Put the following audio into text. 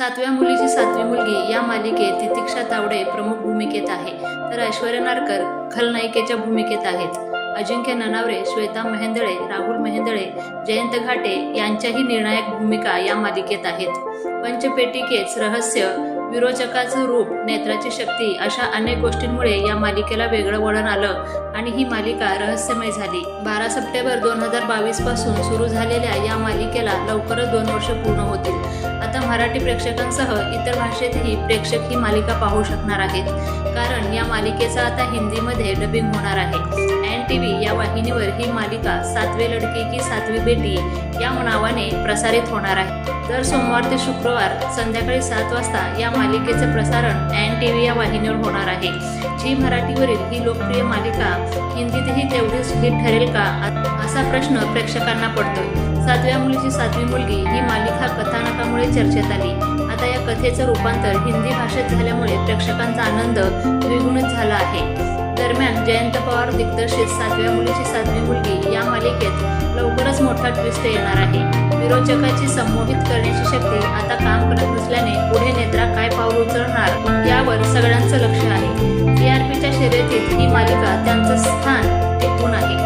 सातव्या मुलीची सातवी मुलगी या मालिकेत तितिक्षा तावडे प्रमुख भूमिकेत आहे. तर ऐश्वर्या नारकर खलनायिकेच्या भूमिकेत आहेत. अजिंक्य ननावरे श्वेता महेंदळे राहुल महेंदळे जयंत घाटे यांच्याही निर्णायक भूमिका या मालिकेत आहेत. पंचपेटिकेच रहस्य विरोचकाचं रूप नेत्राची शक्ती अशा अनेक गोष्टींमुळे या मालिकेला वेगळं वळण आलं आणि ही मालिका रहस्यमय झाली. बारा सप्टेंबर दोन हजार बावीसपासून सुरू झालेल्या या मालिकेला लवकरच दोन वर्ष पूर्ण होतील. आता मराठी प्रेक्षकांसह इतर भाषेतही प्रेक्षक ही मालिका पाहू शकणार आहेत. कारण या मालिकेचा आता हिंदीमध्ये डबिंग होणार आहे. टी व्ही या वाहिनीवर ही मालिका सातवे लडकी की सातवी बेटी या नावाने प्रसारित होणार आहे. दर सोमवार ते शुक्रवार संध्याकाळी सात वाजता या मालिकेचे प्रसारण एन टी व्ही या वाहिनीवर होणार आहे. झी मराठीवरील ही लोकप्रिय मालिका हिंदीतही तेवढीच हिट ठरेल का? असा प्रश्न प्रेक्षकांना पडतोय. सातव्या मुलीची सातवी मुलगी ही मालिका कथानकामुळे चर्चेत आली. आता या कथेचं रूपांतर हिंदी भाषेत झाल्यामुळे प्रेक्षकांचा आनंद द्विगुणित झाला आहे. जयंत पवार दिग्दर्शित सातव्या मुलीची सातवी मुलगी या मालिकेत लवकरच मोठा ट्विस्ट येणार आहे. विरोचकाची संमोहित करण्याची शक्ती आता काम करत नसल्याने पुढे नेत्रा काय पाऊल उचलणार यावर सगळ्यांचं लक्ष